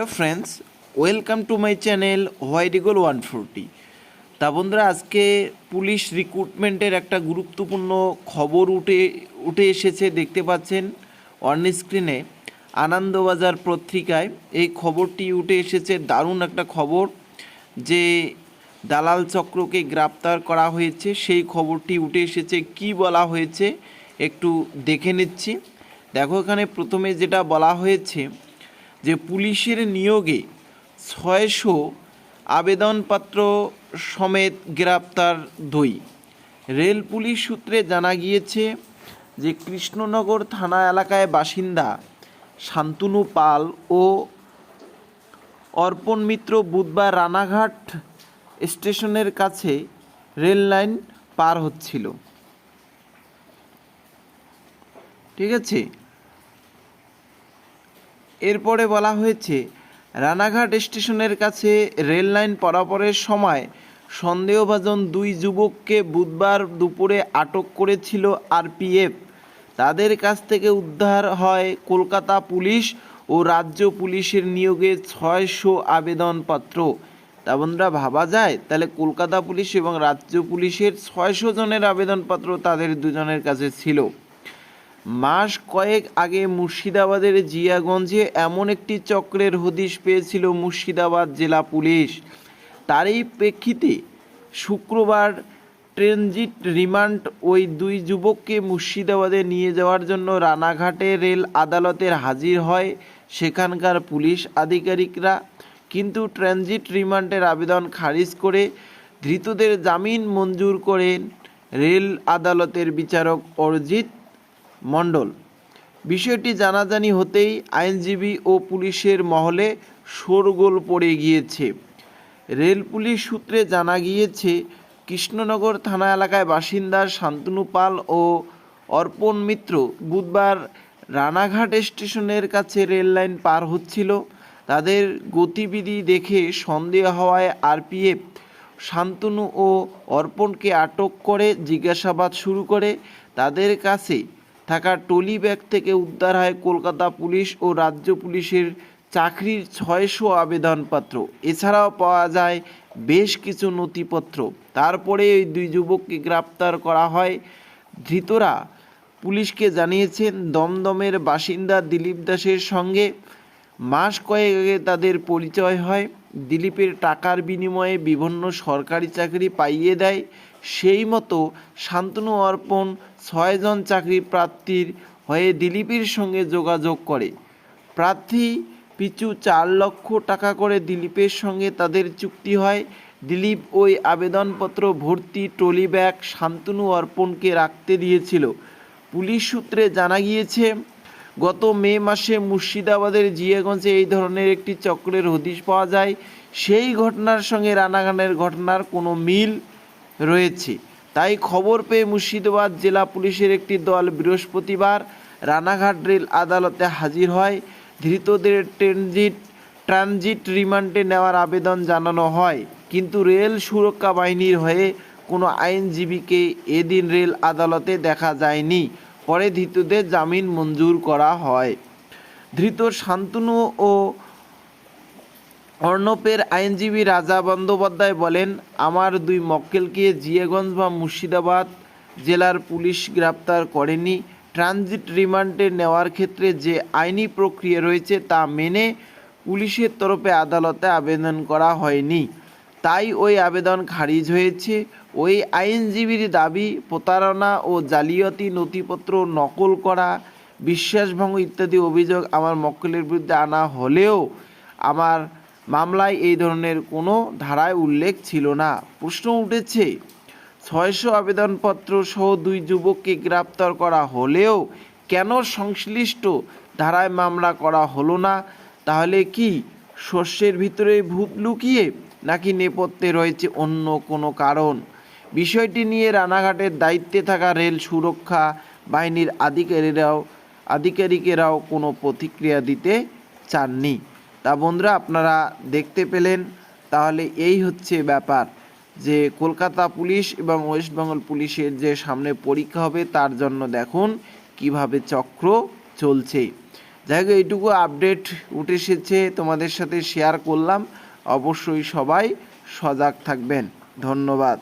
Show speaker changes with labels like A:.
A: Hello friends, welcome to my channel White Eagle one forty. তা বন্ধুরা, আজকে police রিক্রুটমেন্টের একটা গুরুত্বপূর্ণ খবর উঠে উঠে এসেছে, দেখতে পাচ্ছেন অন স্ক্রিনে আনন্দবাজার পত্রিকায়। এই খবরটি উঠে এসেছে, দারুণ একটা খবর যে দালাল চক্রকে গ্রেপ্তার করা হয়েছে। সেই খবরটি উঠে এসেছে, কি বলা হয়েছে একটু দেখে নিচ্ছি। দেখো এখানে প্রথমে যেটা বলা হয়েছে যে পুলিশের নিয়োগে ছয়শো আবেদনপত্র সমেত গ্রেপ্তার দুই। রেল পুলিশ সূত্রে জানা গিয়েছে যে কৃষ্ণনগর থানা এলাকায় বাসিন্দা শান্তনু পাল ও অর্পণ মিত্র বুধবার রানাঘাট স্টেশনের কাছে রেল লাইন পার হচ্ছিল। ঠিক আছে? এরপরে বলা হয়েছে, রানাঘাট স্টেশনের কাছে রেল লাইন পারাপারের সময় সন্দেহভাজন দুই যুবককে বুধবার দুপুরে আটক করেছিল আরপিএফ। তাদের কাছ থেকে উদ্ধার হয় কলকাতা পুলিশ ও রাজ্য পুলিশের নিয়োগে ছয়শো আবেদনপত্র। তা বন্ধুরা, ভাবা যায়? তাহলে কলকাতা পুলিশ এবং রাজ্য পুলিশের ছয়শো জনের আবেদনপত্র তাদের দুজনের কাছে ছিল। মাস কয়েক আগে মুর্শিদাবাদের জিয়াগঞ্জে এমন একটি চক্রের হদিশ পেয়েছিল মুর্শিদাবাদ জেলা পুলিশ। তারই প্রেক্ষিতে শুক্রবার ট্রেনজিট রিমান্ড ওই দুই যুবককে মুর্শিদাবাদে নিয়ে যাওয়ার জন্য রানাঘাটে রেল আদালতের হাজির হয় সেখানকার পুলিশ আধিকারিকরা। কিন্তু ট্রানজিট রিমান্ডের আবেদন খারিজ করে ধৃতদের জামিন মঞ্জুর করেন রেল আদালতের বিচারক অরিজিৎ মণ্ডল। বিষয়টি জানাজানি হতেই আইনজীবী ও পুলিশের মহলে শোরগোল পড়ে গিয়েছে। রেল পুলিশ সূত্রে জানা গিয়েছে, কৃষ্ণনগর থানা এলাকায় বাসিন্দা শান্তনু পাল ও অর্পণ মিত্র বুধবার রানাঘাট স্টেশনের কাছে রেল লাইন পার হচ্ছিল। তাদের গতিবিধি দেখে সন্দেহ হওয়ায় আরপিএফ শান্তনু ও অর্পণকে আটক করে জিজ্ঞাসাবাদ শুরু করে। তাদের কাছে থাকা টলি ব্যাগ থেকে উদ্ধার হয় কলকাতা পুলিশ ও রাজ্য পুলিশের চাকরির ছয়শো আবেদনপত্র। এছাড়াও পাওয়া যায় বেশ কিছু নথিপত্র। তারপরে এই দুই যুবককে গ্রেপ্তার করা হয়। ধৃতরা পুলিশকে জানিয়েছেন, দমদমের বাসিন্দা দিলীপ দাসের সঙ্গে মাস কয়েক আগে তাদের পরিচয় হয়। দিলীপের টাকার বিনিময়ে বিভিন্ন সরকারি চাকরি পাইয়ে দেয়। সেই মতো শান্তনু অর্পণ ছয়জন চাকরি প্রার্থীর হয়ে দিলীপের সঙ্গে যোগাযোগ করে। প্রার্থী পিছু চার লক্ষ টাকা করে দিলীপের সঙ্গে তাদের চুক্তি হয়। দিলীপ ওই আবেদনপত্র ভর্তি ট্রলি ব্যাগ শান্তনু অর্পণকে রাখতে দিয়েছিল। পুলিশ সূত্রে জানা গিয়েছে, গত মে মাসে মুর্শিদাবাদের জিয়াগঞ্জে এই ধরনের একটি চক্রের হদিশ পাওয়া যায়। সেই ঘটনার সঙ্গে রানাঘাটের ঘটনার কোনো মিল রয়েছে। তাই খবর পেয়ে মুর্শিদাবাদ জেলা পুলিশের একটি দল বৃহস্পতিবার রানাঘাট রেল আদালতে হাজির হয়। ধৃতদের ট্রানজিট ট্রানজিট রিমান্ডে নেওয়ার আবেদন জানানো হয়। কিন্তু রেল সুরক্ষা বাহিনীর হয়ে কোনো আইনজীবীকে এদিন রেল আদালতে দেখা যায়নি। পরে ধৃতদের জামিন মঞ্জুর করা হয়। ধৃত শান্তনু ও অর্ণবের আইনজীবী রাজা বন্দ্যোপাধ্যায় বলেন, আমার দুই মক্কেলকে জিয়াগঞ্জ বা মুর্শিদাবাদ জেলার পুলিশ গ্রেপ্তার করেনি। ট্রানজিট রিমান্ডে নেওয়ার ক্ষেত্রে যে আইনি প্রক্রিয়া রয়েছে তা মেনে পুলিশের তরফে আদালতে আবেদন করা হয়নি। তাই ওই আবেদন খারিজ হয়েছে। ওই আইনজীবীর দাবি, প্রতারণা ও জালিয়াতি নথিপত্র নকল করা, বিশ্বাসভঙ্গ ইত্যাদি অভিযোগ আমার মক্কেলের বিরুদ্ধে আনা হলেও আমার মামলায় এই ধরনের কোনো ধারায় উল্লেখ ছিল না। প্রশ্ন উঠেছে, ছয়শো আবেদনপত্র সহ দুই যুবককে গ্রেপ্তার করা হলেও কেন সংশ্লিষ্ট ধারায় মামলা করা হলো না? তাহলে কি শস্যের ভিতরে ভূত লুকিয়ে নাকি নেপথ্যে রয়েছে অন্য কোনো কারণ? বিষয়টি নিয়ে রানাঘাটের দায়িত্বে থাকা রেল সুরক্ষা বাহিনীর আধিকারিকরাও আধিকারিকেরাও কোনো প্রতিক্রিয়া দিতে চাননি। তা বন্ধুরা আপনারা দেখতে পেলেন, তাহলে এই হচ্ছে ব্যাপার যে কলকাতা পুলিশ এবং ওয়েস্ট বেঙ্গল পুলিশের যে সামনে পরীক্ষা হবে তার জন্য দেখুন কীভাবে চক্র চলছে। যাই হোক, এইটুকু আপডেট উঠে এসেছে, তোমাদের সাথে শেয়ার করলাম। অবশ্যই সবাই সজাগ থাকবেন। ধন্যবাদ।